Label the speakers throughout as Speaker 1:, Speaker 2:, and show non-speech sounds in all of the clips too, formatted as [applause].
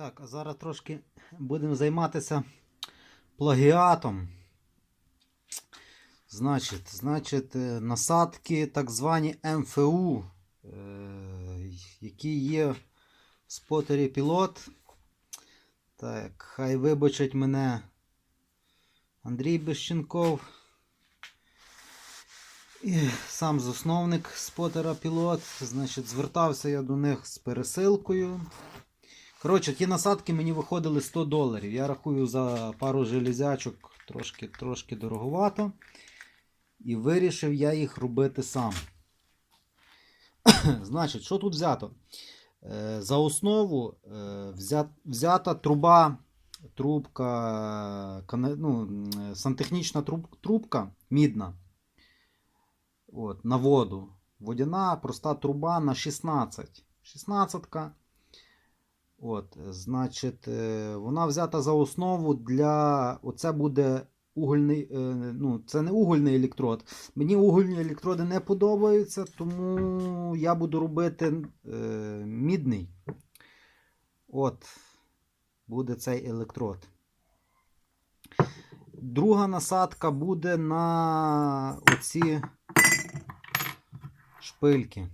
Speaker 1: Так, а зараз трошки будемо займатися плагіатом. Значить, значить, е, насадки так звані МФУ, е, які є в спотері пілот. Так, хай вибачить мене Андрій Бещенков. І сам засновник спотера пілот. Значить, звертався я до них з пересилкою. Коротше, ті насадки мені виходили 100 доларів. Я рахую за пару железячок трошки, трошки дороговато. І вирішив я їх робити сам. [coughs] Значить, що тут взято? Е, За основу е, взята труба, трубка, ну, сантехнічна трубка мідна. От, на воду. Водяна проста труба на 16. 16. От, е, значить, е, вона взята за основу для. Оце буде угольний. е, Ну, це не угольний електрод. Мені угольні електроди не подобаються, тому я буду робити е, мідний. От, буде цей електрод. Друга насадка буде на оці шпильки.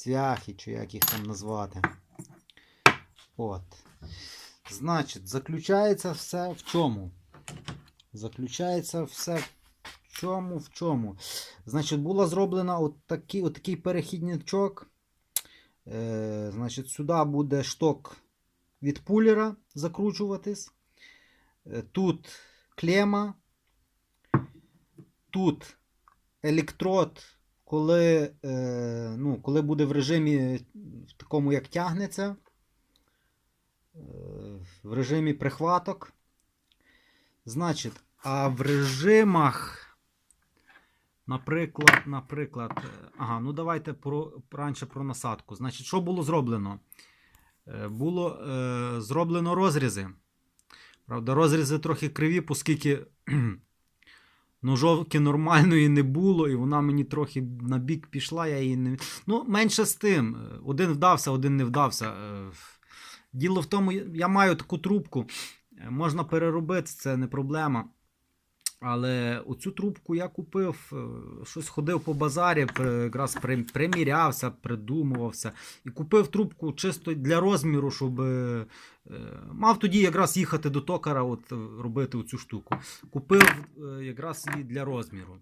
Speaker 1: Цвяхи, чи як їх там назвати. От. Значить, заключається все в чому? Заключається все в чому, в чому. Значить, була зроблена от такий, от такий перехідничок. Е, значить, сюди буде шток від пулера закручуватись. Е, тут клема. Тут електрод, коли, е, ну, коли буде в режимі в такому, як тягнеться, е, в режимі прихваток. Значить, а в режимах, наприклад, наприклад, е, ага, ну давайте про, раніше про насадку. Значить, що було зроблено? Е, Було е, зроблено розрізи. Правда, розрізи трохи криві, оскільки ножовки нормальної не було, і вона мені трохи на бік пішла, я її не. Ну, менше з тим. Е, Один вдався, один не вдався. Е, Діло в тому, я маю таку трубку, е, можна переробити, це не проблема. Але оцю трубку я купив, е, щось ходив по базарі, якраз примірявся, придумувався. І купив трубку чисто для розміру, щоб е, е, мав тоді якраз їхати до токара, от, робити оцю штуку. Купив якраз її для розміру.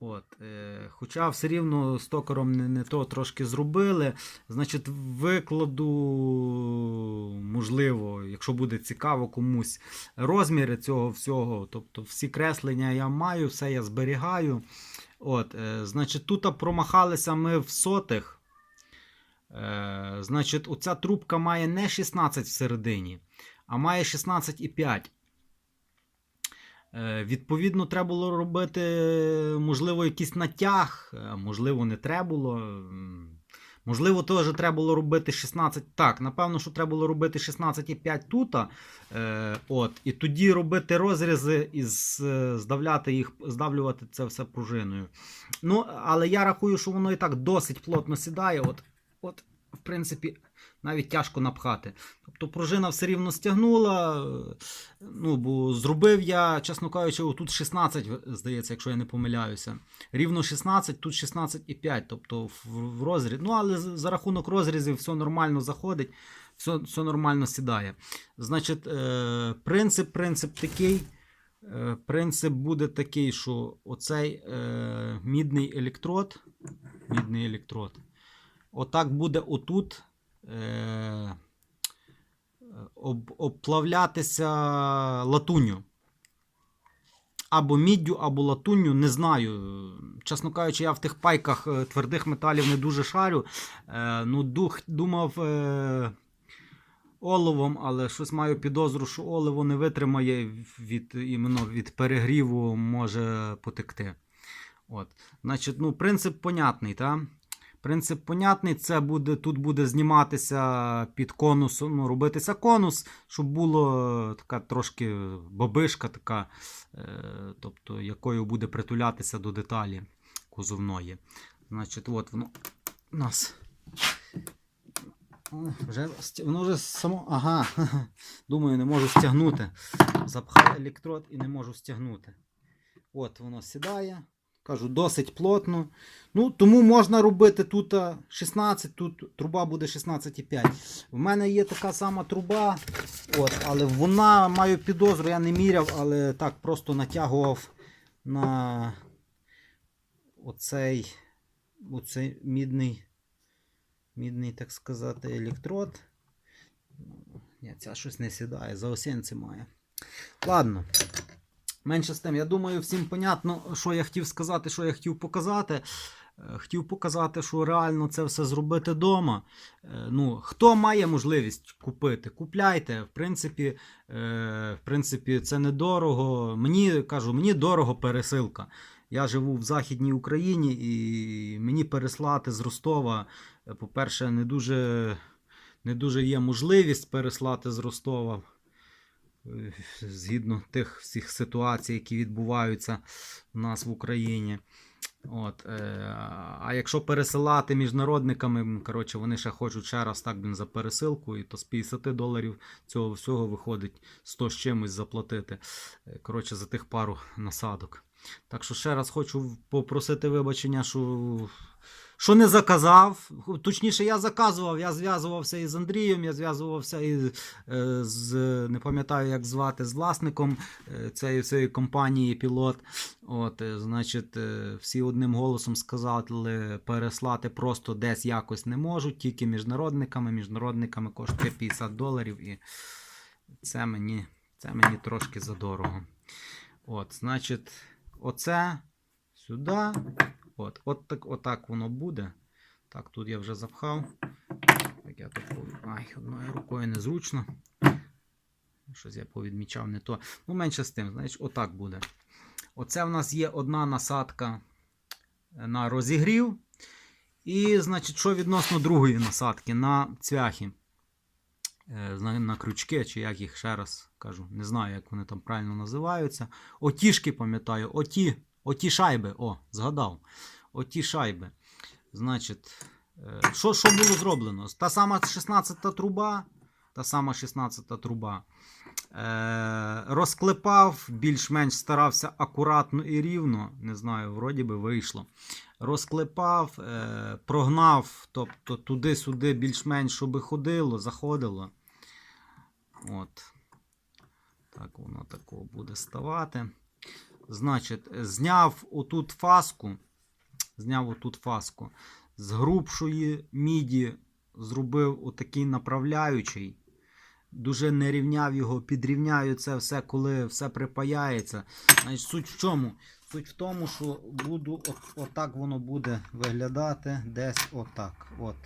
Speaker 1: От, е, хоча все рівно з токаром не, не то трошки зробили. Значить, викладу, можливо, якщо буде цікаво комусь, розміри цього всього. Тобто всі креслення я маю, все я зберігаю. От, е, значить, тут промахалися ми в сотих. Е, значить, оця трубка має не 16 всередині, а має 16,5. Е, Відповідно, треба було робити, можливо, якийсь натяг, е, можливо, не треба було. Можливо, теж треба було робити 16. Так, напевно, що треба було робити 16,5 тут. Е, от, і тоді робити розрізи і здавляти їх, здавлювати це все пружиною. Ну, але я рахую, що воно і так досить плотно сідає. От, от, в принципі, навіть тяжко напхати. Тобто пружина все рівно стягнула. Ну, бо зробив я, чесно кажучи, тут 16, здається, якщо я не помиляюся. Рівно 16, тут 16,5. Тобто в розріз. Ну, але за рахунок розрізів все нормально заходить, все, все нормально сідає. Значить, е, принцип, принцип такий. Е, принцип буде такий, що оцей е, мідний електрод. Мідний електрод. Отак буде отут. Е, об, обплавлятися латунню. Або міддю, або латунню, не знаю. Чесно кажучи, я в тих пайках е, твердих металів не дуже шарю. Е, ну, дух, думав е, оловом, але щось маю підозру, що оливо не витримає від, іменно від перегріву, може потекти. От. Значить, ну, принцип понятний, так? Принцип понятний, це буде, тут буде зніматися під конусом, ну, робитися конус, щоб було така трошки бабишка, така, е, тобто, якою буде притулятися до деталі кузовної. Значить, от воно у нас Вже, воно вже само. Ага. [laughs] Думаю, не можу стягнути. Запхав електрод і не можу стягнути. От воно сідає. Кажу, досить плотно. Ну, тому можна робити тут 16, тут труба буде 16,5. В мене є така сама труба, от, але вона маю підозру, я не міряв, але так просто натягував на оцей, оцей мідний, мідний, так сказати, електрод. Ні, ця щось не сідає, заосінці має. Ладно. Менше з тим, я думаю, всім понятно, що я хотів сказати, що я хотів показати. Е, Хотів показати, що реально це все зробити вдома. Ну, хто має можливість купити, купляйте. В принципі, е, в принципі, це недорого. Мені кажу, мені дорого пересилка. Я живу в Західній Україні і мені переслати з Ростова, е, по-перше, не дуже, не дуже є можливість переслати з Ростова. Е, Згідно тих всіх ситуацій, які відбуваються у нас в Україні. От, е, а якщо пересилати міжнародниками, коротше, вони ще хочуть ще раз так блін, за пересилку, і то з 50 доларів цього всього виходить 100 з чимось заплатити. Е, Коротше, за тих пару насадок. Так що ще раз хочу попросити вибачення, що, що не заказав. Точніше, я заказував, я зв'язувався із Андрієм, я зв'язувався із, е, з, не пам'ятаю, як звати, з власником е, цієї, цієї компанії Пілот. От, е, значить, всі одним голосом сказали, переслати просто десь якось не можуть, тільки міжнародниками. Міжнародниками коштує 50 доларів, і це мені, це мені трошки задорого. От, значить, оце сюди. От, от так, отак воно буде. Так, тут я вже запхав. Так, я тут Ай, одною рукою незручно. Щось я повідмічав не то. Ну, менше з тим, значить, отак буде. Оце в нас є одна насадка на розігрів. І, значить, що відносно другої насадки на цвяхи. Е, на крючки, чи як їх ще раз кажу, не знаю, як вони там правильно називаються. Отішки, пам'ятаю, оті, оті шайби. О, згадав. Оті шайби. Значить, е, що, що було зроблено? Та сама 16-та труба. Та сама 16-та труба. Е, розклепав, більш-менш старався акуратно і рівно. Не знаю, вроді би вийшло. Розклепав, е, прогнав, тобто туди-сюди більш-менш, щоб ходило, заходило. От. Так воно такого буде ставати. Значить, зняв отут фаску. Зняв отут фаску. З грубшої міді зробив отакий направляючий. Дуже не рівняв його, підрівняю це все, коли все припаяється. Значить, суть в чому? Суть в тому, що буду от, отак воно буде виглядати десь отак. От.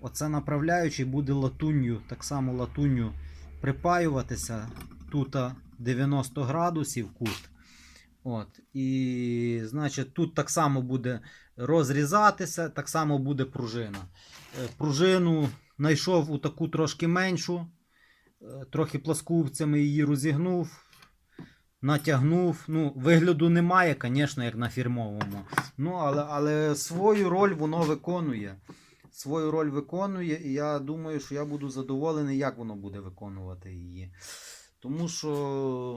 Speaker 1: Оце направляючий буде латунню, так само латунню припаюватися. Тут 90 градусів кут. От. І, значить, тут так само буде розрізатися, так само буде пружина. Е, Пружину знайшов у таку трошки меншу, е, трохи пласкувцями її розігнув, натягнув. Ну, вигляду немає, звісно, як на фірмовому. Ну, але, але свою роль воно виконує. Свою роль виконує, і я думаю, що я буду задоволений, як воно буде виконувати її. Тому що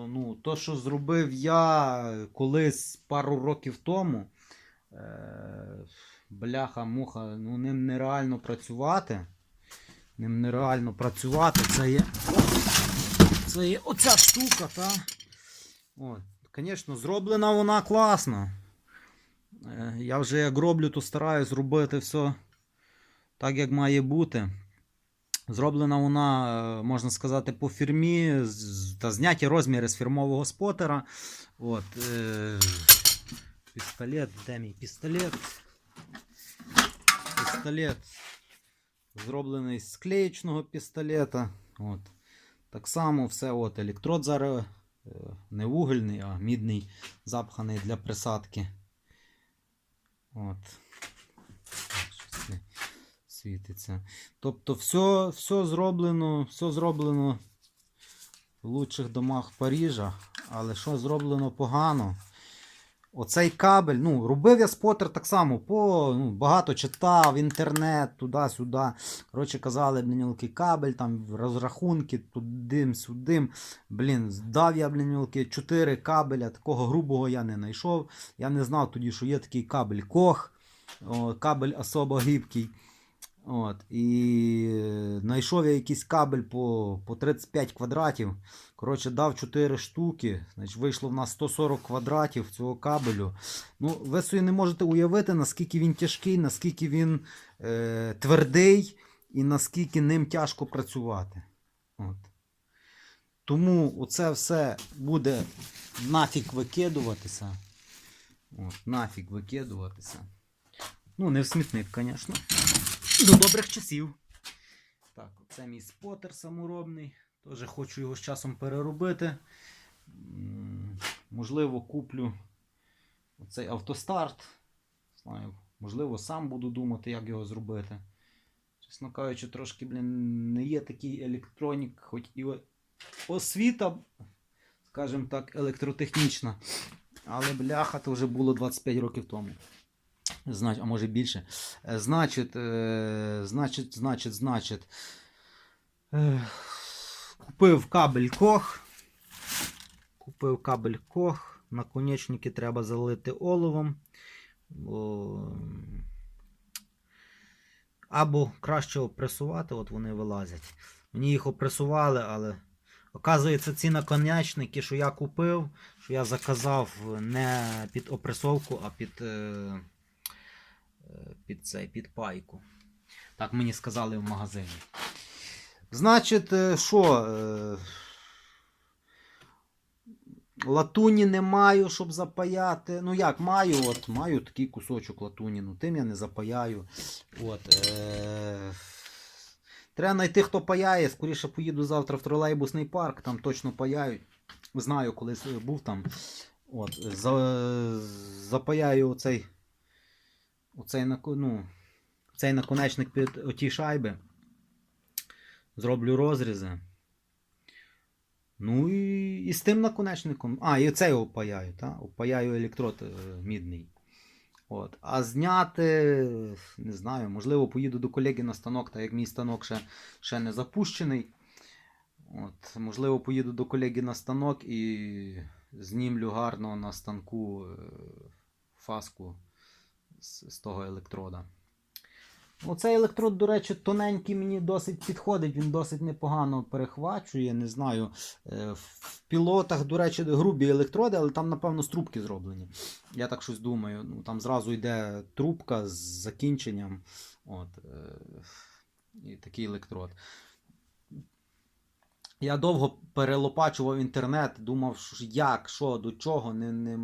Speaker 1: ну, то, що зробив я колись пару років тому, е, бляха-муха, ну, ним нереально працювати. Ним нереально працювати. Це є, це є оця штука, та? Звісно, зроблена вона класно. Е, Я вже як роблю, то стараюсь робити все так, як має бути. Зроблена вона, е, можна сказати, по фірмі та зняті розміри з фірмового спотера. От, е, пістолет, де мій пістолет? Пістолет зроблений з склеєчного пістолета. От. Так само все, от, електрод зараз е, не вугільний, а мідний, запханий для присадки. От. Світиться. Тобто все, все зроблено, все зроблено в лучших домах Парижа. Але що зроблено погано? Оцей кабель, ну, робив я спотер так само, по, ну, багато читав, інтернет, туди-сюди. Коротше, казали, блін, який кабель, там розрахунки, туди-сюди. Блін, здав я, блін, який 4 кабеля, такого грубого я не знайшов. Я не знав тоді, що є такий кабель Кох, о, кабель особо гибкий. От, і е, знайшов я якийсь кабель по, по 35 квадратів. Коротше, дав 4 штуки. Значить, вийшло в нас 140 квадратів цього кабелю. Ну, ви собі не можете уявити, наскільки він тяжкий, наскільки він е, твердий і наскільки ним тяжко працювати. От. Тому оце все буде нафіг викидуватися. От, нафіг викидуватися. Ну, не в смітник, звісно. До добрих часів. Так, це мій спотер саморобний. Теж хочу його з часом переробити. Можливо, куплю оцей автостарт. Знаю, можливо, сам буду думати, як його зробити. Чесно кажучи, трошки, блін, не є такий електронік, хоч і освіта, скажімо так, електротехнічна. Але бляха, то вже було 25 років тому. Знач, а може більше. Е, Значить, е, значить, значить, значить. е, Купив кабель Кох. Купив кабель Кох. Наконечники треба залити оловом. Бо... Або краще опресувати, от вони вилазять. Мені їх опресували, але оказується, ці наконечники, що я купив, що я заказав не під опресовку, а під, е, під, цей, під пайку. Так мені сказали в магазині. Значить, е, що? е, Латуні не маю, щоб запаяти. Ну як, маю, от, маю такий кусочок латуні, ну тим я не запаяю. От, е... Треба знайти, хто паяє. Скоріше поїду завтра в тролейбусний парк, там точно паяють. Знаю, колись був там. От, за... Запаяю оцей, оцей, ну, цей наконечник під оті шайби. Зроблю розрізи. Ну і, і з тим наконечником. А, і цей опаяю, та? опаяю електрод е, мідний. От. А зняти, не знаю, можливо, поїду до колеги на станок, так як мій станок ще, ще не запущений. От. Можливо, поїду до колеги на станок і знімлю гарно на станку е, фаску з, з того електрода. Оцей електрод, до речі, тоненький мені досить підходить, він досить непогано перехвачує. Не знаю. Е, В пілотах, до речі, грубі електроди, але там, напевно, з трубки зроблені. Я так щось думаю. Ну, Там зразу йде трубка з закінченням. От, е, І такий електрод. Я довго перелопачував інтернет, думав, як, що, до чого, не, не,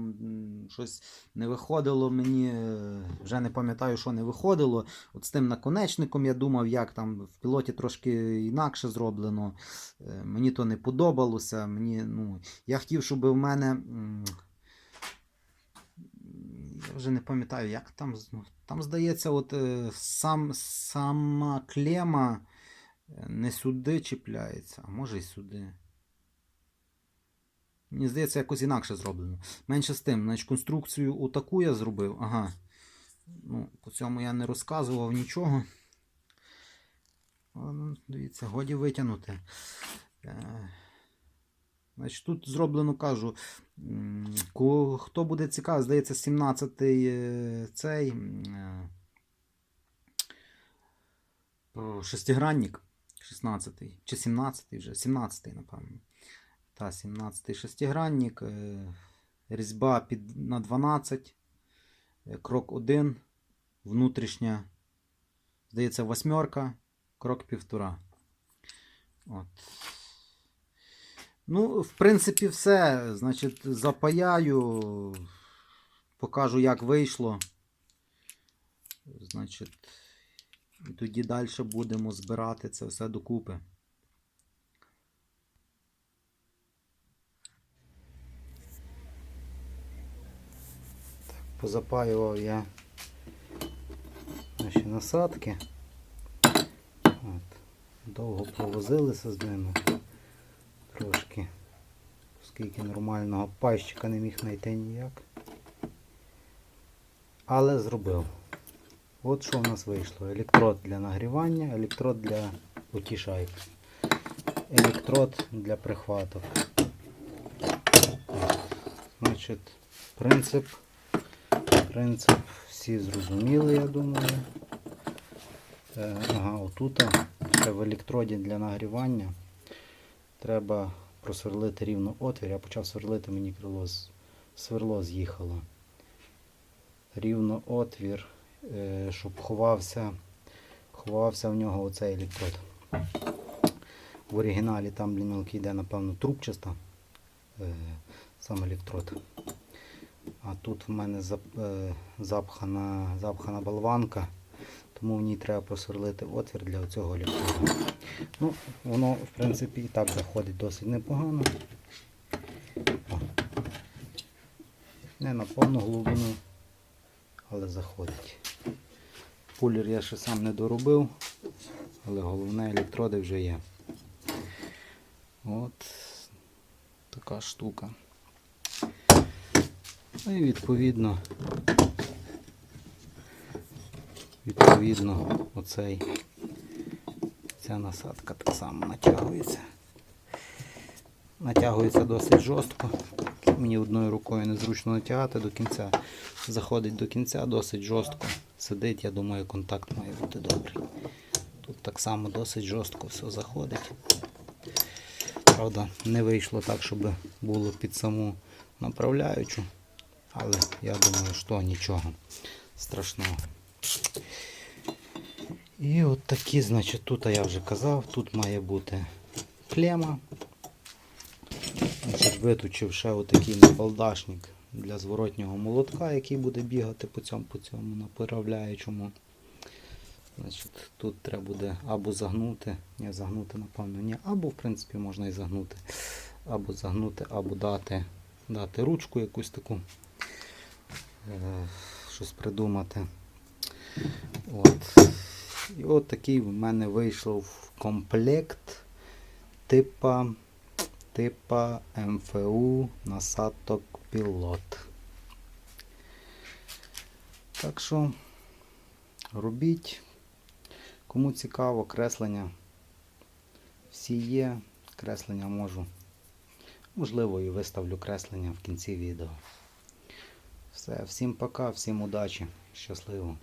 Speaker 1: щось не виходило мені, е, вже не пам'ятаю, що не виходило. От з тим наконечником я думав, як там в пілоті трошки інакше зроблено. Е, Мені то не подобалося. Мені, ну, я хотів, щоб в мене. Я вже не пам'ятаю, як там. ну, Там, здається, от е, сам, сама клема не сюди чіпляється, а може й сюди. Мені здається, якось інакше зроблено. Менше з тим, значить, конструкцію отаку я зробив. Ага. Ну, по цьому я не розказував нічого. Але, ну, дивіться, годі витягнути. Е, Значить, тут зроблено, кажу, хто буде цікавий, здається, 17-й е, цей е, шестигранник. 16-й чи 17-й вже, 17-й, напевно. Та, 17-й шестигранник, е, різьба під, на 12, е, крок 1, внутрішня, здається, восьмерка, крок півтора. От. Ну, в принципі, все. Значить, запаяю, покажу, як вийшло. Значить, і тоді далі будемо збирати це все докупи. Так, позапаював я наші насадки. От. Довго провозилися з ними. Трошки, оскільки нормального пайщика не міг знайти ніяк. але зробив. От що в нас вийшло. Електрод для нагрівання, електрод для утішайки. Електрод для прихваток. Значить, принцип. Принцип всі зрозуміли, я думаю. Е, Ага, отут ще в електроді для нагрівання треба просверлити рівно отвір. Я почав сверлити, мені крило сверло з'їхало. Рівно отвір, щоб ховався, ховався в нього оцей електрод. В оригіналі там лінолки йде, напевно, трубчаста е, сам електрод. А тут в мене е, запхана, запхана болванка, тому в ній треба просверлити отвір для цього електроду. Ну, воно, в принципі, і так заходить досить непогано. Не на повну глибину, але заходить. Пулер я ще сам не доробив, але головне електроди вже є. От така штука. Ну і відповідно, відповідно, оцей, ця насадка так само натягується. Натягується досить жорстко. Мені одною рукою незручно натягати до кінця. Заходить до кінця досить жорстко. Сидить, я думаю, контакт має бути добрий. Тут так само досить жорстко все заходить. Правда, не вийшло так, щоб було під саму направляючу. Але я думаю, що нічого страшного. І от такі, значить, тут я вже казав, тут має бути клема. Виточив ще отакий набалдашник для зворотнього молотка, який буде бігати по цьому, по цьому направляючому. Значить, тут треба буде або загнути, ні, загнути, напевно, ні, або в принципі можна і загнути, або загнути, або дати, дати ручку якусь таку, е, щось придумати. От. І от такий в мене вийшов комплект типа, типа МФУ насадок пілот. Так що робіть. Кому цікаво, креслення всі є. Креслення можу. Можливо, і виставлю креслення в кінці відео. Все, всім пока, всім удачі, щасливо.